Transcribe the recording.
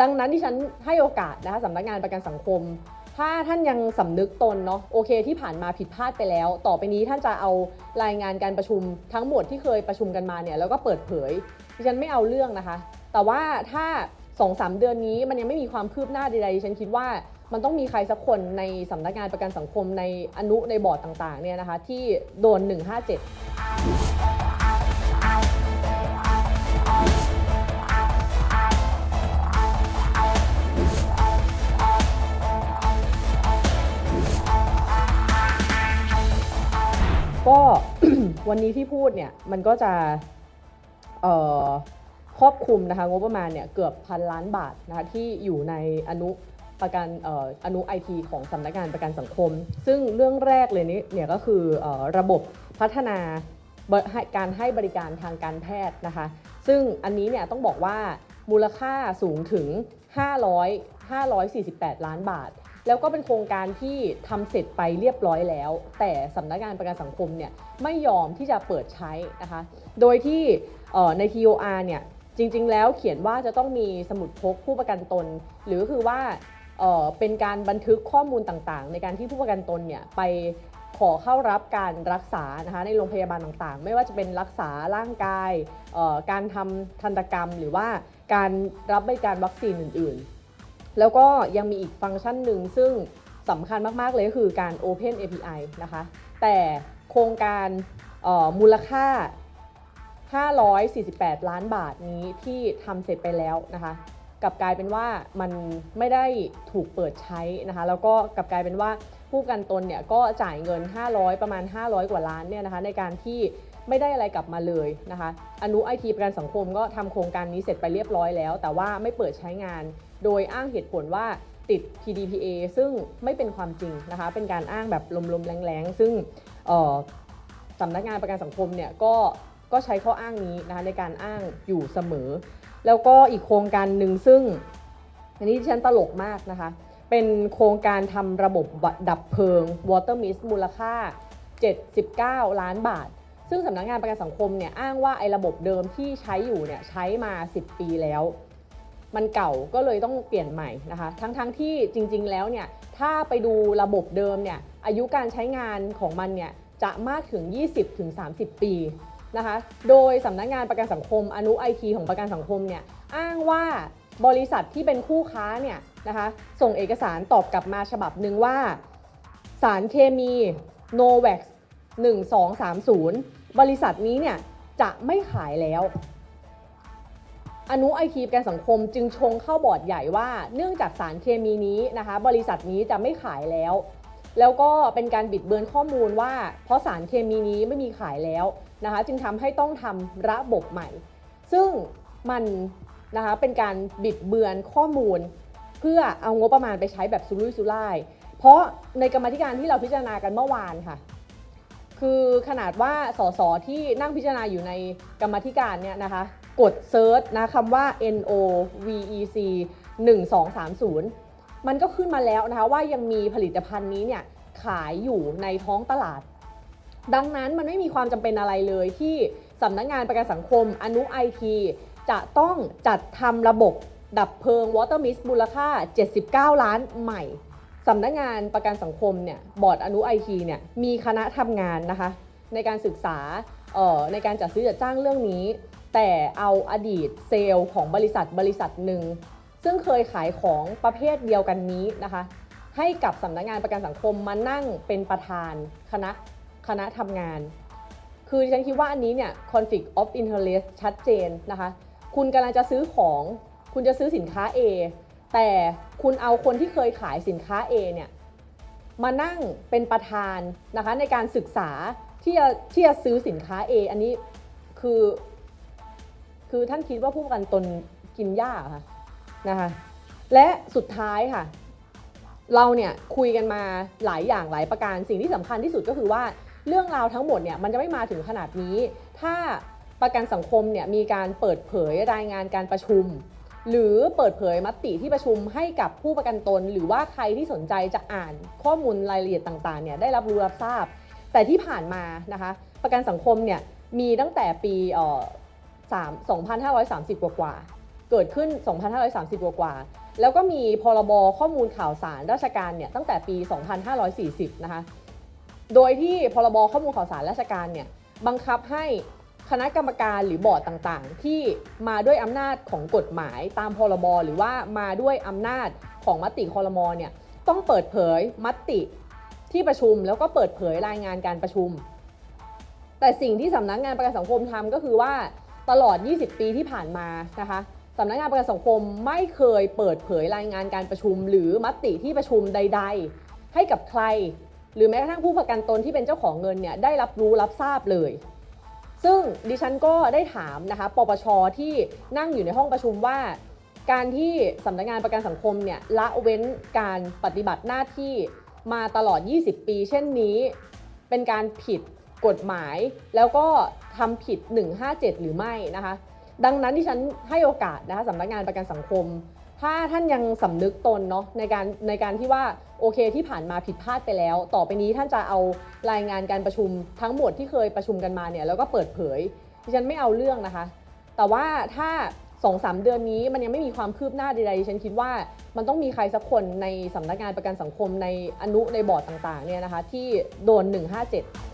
ดังนั้นที่ฉันให้โอกาสนะคะสำนักงานประกันสังคม ถ้าท่านยังสำนึกตนเนาะโอเคที่ผ่านมาผิดพลาดไปแล้ว ต่อไปนี้ท่านจะเอารายงานการประชุมทั้งหมดที่เคยประชุมกันมาเนี่ยแล้วก็เปิดเผยดิฉันไม่เอาเรื่องนะคะ แต่ว่าถ้า2องสามเดือนนี้มันยังไม่มีความคืบหน้าใดๆฉันคิดว่ามันต้องมีใครสักคนในสำนักงานประกันสังคมในอนุในบอร์ดต่างๆเนี่ยนะคะที่โดน 157 ก็วันนี้ที่พูดเนี่ยมันก็จะครอบคลุมนะคะงบประมาณเนี่ยเกือบพันล้านบาทนะคะที่อยู่ในอนุประกันอออนุไอทีของสำนักงานประกันสังคม ซึ่งเรื่องแรกเลยนี้เนี่ยก็คือออระบบพัฒนาการให้บริการทางการแพทย์นะคะ ซึ่งอันนี้เนี่ยต้องบอกว่ามูลค่าสูงถึง 500 548 ล้านบาท แล้วก็เป็นโครงการที่ทำเสร็จไปเรียบร้อยแล้ว แต่สำนักงานประกันสังคมเนี่ยไม่ยอมที่จะเปิดใช้นะคะ โดยที่เอ่อใน TOR เนี่ยจริง ๆ แล้วเขียนว่าจะต้องมีสมุดพกผู้ประกันตน หรือคือว่าเเป็นการบันทึกข้อมูลต่างๆ ในการที่ผู้ประกันตนเนี่ยไปขอเข้ารับการรักษานะคะในโรงพยาบาลต่างๆ ไม่ว่าจะเป็นรักษาร่างกาย การทำทันตกรรม หรือว่าการรับบริการวัคซีนอื่นๆ แล้วก็ยังมีอีกฟังก์ชันหนึ่งซึ่งสำคัญมาก ๆ เลยก็คือการ Open API นะคะ แต่โครงการเอ่อมูลค่า 548 ล้านบาทนี้ที่ทำเสร็จไปแล้วนะคะกับกลายเป็นว่ามันไม่ได้ถูกเปิดใช้นะคะแล้วก็กับกลายเป็นว่าผู้กันตนเนี่ยก็จ่ายเงิน 500 ประมาณ 500 กว่าล้านเนี่ยนะคะในการที่ไม่ได้อะไรกลับมาเลยนะคะอนุไอทีประกันสังคมก็ทำโครงการนี้เสร็จไปเรียบร้อยแล้ว แต่ว่าไม่เปิดใช้งาน โดยอ้างเหตุผลว่าติด PDPA ซึ่งไม่เป็นความจริงนะคะ เป็นการอ้างแบบลมๆ แรงๆ ซึ่งสำนักงานประกันสังคมเนี่ยก็ก็ใช้ข้ออ้างนี้นะคะในการอ้างอยู่เสมอ แล้วก็อีกโครงการหนึ่งซึ่ง อันนี้ฉันตลกมากนะคะ เป็นโครงการทำระบบดับเพลิง Water Mist มูลค่า 79 ล้านบาท ซึ่งสำนักงานประกันสังคมเนี่ยอ้างว่าไอ้ระบบเดิมที่ใช้อยู่เนี่ยใช้มา 10 ปีแล้ว มันเก่าก็เลยต้องเปลี่ยนใหม่นะคะ ทั้งๆทที่จริง ๆ แล้วเนี่ยถ้าไปดูระบบเดิมเนี่ยอายุการใช้งานของมันเนี่ยจะมากถึง 20-30 ปีนะคะ โดยสำนักงานประกันสังคมอนุไอทีของประกันสังคมเนี่ยอ้างว่าบริษัทที่เป็นคู่ค้าเนี่ยนะคะส่งเอกสารตอบกลับมาฉบับหนึ่งว่า สารเคมี Novax 1230 บริษัทนี้เนี่ยจะไม่ขายแล้ว อนุไอทีประกันสังคมจึงชงเข้าบอร์ดใหญ่ว่า เนื่องจากสารเคมีนี้นะคะ บริษัทนี้จะไม่ขายแล้ว แล้วก็เป็นการบิดเบือนข้อมูลว่า เพราะสารเคมีนี้ไม่มีขายแล้วนะคะ จึงทำให้ต้องทำระบบใหม่ ซึ่งมันนะคะเป็นการบิดเบือนข้อมูล เพื่อเอางบประมาณไปใช้แบบสุรุ่ยสุร่าย เพราะในกรรมธิการที่เราพิจารณากันเมื่อวานค่ะคือขนาดว่าสสที่นั่งพิจารณาอยู่ในกรรมธิการเนี่ยนะคะ กดเซิร์ชนะคำว่า NOVEC 1230 มันก็ขึ้นมาแล้วนะคะว่ายังมีผลิตภัณฑ์นี้เนี่ยขายอยู่ในท้องตลาด ดังนั้นมันไม่มีความจำเป็นอะไรเลยที่สำนักงานประกันสังคมอนุไอทีจะต้องจัดทำระบบดับเพลิง Water Mist มูลค่า 79 ล้านใหม่สำนักงานประกันสังคมเนี่ยบอร์ดอนุไอทีเนี่ยมีคณะทำงานนะคะในการศึกษาเอ่อในการจัดซื้อจัดจ้างเรื่องนี้ แต่เอาอดีตเซลล์ของบริษัทบริษัทหนึ่ง ซึ่งเคยขายของประเภทเดียวกันนี้นะคะ ให้กับสำนักงานประกันสังคมมานั่งเป็นประธานคณะคณะทำงาน คือฉันคิดว่าอันนี้เนี่ย conflict of interest ชัดเจนนะคะ คุณกำลังจะซื้อของ คุณจะซื้อสินค้า A แต่คุณเอาคนที่เคยขายสินค้า A เนี่ยมานั่งเป็นประธานนะคะในการศึกษาที่จะที่จะซื้อสินค้า A อันนี้คือ คือท่านคิดว่าผู้ประกันตนกินหญ้าค่ะนะคะและสุดท้ายค่ะ เราเนี่ยคุยกันมาหลายอย่างหลายประการสิ่งที่สำคัญที่สุดก็คือว่าเรื่องราวทั้งหมดเนี่ยมันจะไม่มาถึงขนาดนี้ ถ้าประกันสังคมเนี่ยมีการเปิดเผยรายงานการประชุม หรือเปิดเผยมติที่ประชุมให้กับผู้ประกันตน หรือว่าใครที่สนใจจะอ่านข้อมูลรายละเอียดต่างๆเนี่ยได้รับรู้รับทราบ แต่ที่ผ่านมานะคะประกันสังคมเนี่ยมีตั้งแต่ปีเอ่อ 3 2,530 กว่ากว่าเกิดขึ้น 2530 กว่ากว่าแล้วก็มีพรบข้อมูลข่าวสารราชการเนี่ยตั้งแต่ปี 2540 นะคะ โดยที่พรบข้อมูลข่าวสารราชการเนี่ยบังคับให้คณะกรรมการหรือบอร์ดต่างๆ ที่มาด้วยอำนาจของกฎหมายตามพรบหรือว่ามาด้วยอำนาจของมติคอรมอเนี่ยต้องเปิดเผยมติที่ประชุมแล้วก็เปิดเผยรายงานการประชุม แต่สิ่งที่สำนักงานประกันสังคมทำก็คือว่า ตลอด 20 ปีที่ผ่านมานะคะสำนักงานประกันสังคมไม่เคยเปิดเผยรายงานการประชุม หรือมติที่ประชุมใด ๆ ให้กับใคร หรือแม้กระทั่งผู้ประกันตนที่เป็นเจ้าของเงินเนี่ยได้รับรู้รับทราบเลย ซึ่งดิฉันก็ได้ถามนะคะปปชที่นั่งอยู่ในห้องประชุมว่า การที่สำนักงานประกันสังคมเนี่ยละเว้นการปฏิบัติหน้าที่มาตลอด 20 ปี เช่นนี้ เป็นการผิด กฎหมาย แล้วก็ทำผิด 157 หรือไม่นะคะ ดังนั้นที่ฉันให้โอกาสนะคะสำนักงานประกันสังคม ถ้าท่านยังสำนึกตนเนาะในการในการที่ว่าโอเคที่ผ่านมาผิดพลาดไปแล้ว ต่อไปนี้ท่านจะเอารายงานการประชุมทั้งหมดที่เคยประชุมกันมาเนี่ยแล้วก็เปิดเผยดิฉันไม่เอาเรื่องนะคะ แต่ว่าถ้าสองสามเดือนนี้มันยังไม่มีความคืบหน้าใดๆดิฉันคิดว่ามันต้องมีใครสักคนในสำนักงานประกันสังคมในอนุในบอร์ดต่างๆเนี่ยนะคะที่โดน 157